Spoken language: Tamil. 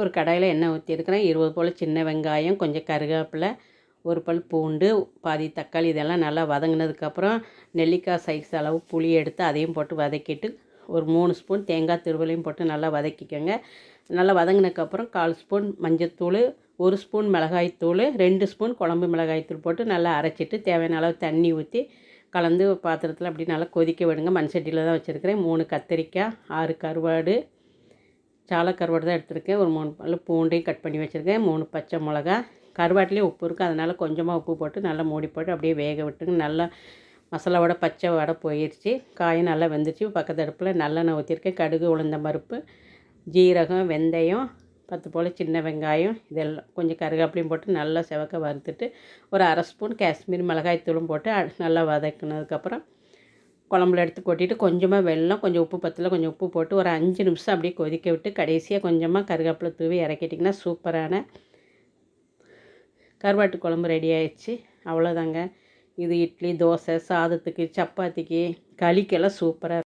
ஒரு கடாயில் எண்ணெய் ஊற்றிருக்கிறேன் இருபது போல் சின்ன வெங்காயம் கொஞ்சம் கருவேப்பிலை ஒரு பல் பூண்டு பாதி தக்காளி இதெல்லாம் நல்லா வதங்கினதுக்கப்புறம் நெல்லிக்காய் சைஸ் அளவு புளி எடுத்து அதையும் போட்டு வதக்கிட்டு ஒரு மூணு ஸ்பூன் தேங்காய் திருவலையும் போட்டு நல்லா வதக்கிக்கோங்க. நல்லா வதங்கினதுக்கப்புறம் கால் ஸ்பூன் மஞ்சத்தூள் ஒரு ஸ்பூன் மிளகாய்த்தூள் ரெண்டு ஸ்பூன் குழம்பு மிளகாய்த்தூள் போட்டு நல்லா அரைச்சிட்டு தேவையான அளவு தண்ணி ஊற்றி கலந்து பாத்திரத்தில் அப்படி நல்லா கொதிக்க விடுங்க. மண் சட்டியில் தான் வச்சுருக்கிறேன். மூணு கத்திரிக்காய் ஆறு கருவாடு சாலை கருவாடு தான் எடுத்திருக்கேன். ஒரு மூணு பல்லு பூண்டையும் கட் பண்ணி வச்சுருக்கேன். மூணு பச்சை மிளகா. கருவாட்டிலேயே உப்பு இருக்குது அதனால் கொஞ்சமாக உப்பு போட்டு நல்லா மூடி போட்டு அப்படியே வேக விட்டுங்க. நல்லா மசாலாவோட பச்சை வடை போயிடுச்சு காயும் நல்லா வெந்துச்சு பக்கத்து அடுப்பில் நல்லெண்ணெய் ஊற்றிருக்கேன் கடுகு உளுந்த பருப்பு ஜீரகம் வெந்தயம் பத்து போல் சின்ன வெங்காயம் இதெல்லாம் கொஞ்சம் கருவேப்பிலையும் போட்டு நல்லா செவக்க வறுத்துட்டு ஒரு அரை ஸ்பூன் காஷ்மீர் மிளகாய் தூளும் போட்டு நல்லா வதக்கினதுக்கப்புறம் குழம்புல எடுத்து கொட்டிட்டு கொஞ்சமாக வெள்ளம் கொஞ்சம் உப்பு பத்தில் கொஞ்சம் உப்பு போட்டு ஒரு அஞ்சு நிமிஷம் அப்படியே கொதிக்க விட்டு கடைசியாக கொஞ்சமாக கருவேப்பிலை தூவி இறக்கிட்டிங்கன்னா சூப்பரான கருவாட்டு குழம்பு ரெடி ஆயிடுச்சு. அவ்வளோதாங்க இது இட்லி தோசை சாதத்துக்கு சப்பாத்திக்கு களிக்கெல்லாம் சூப்பராக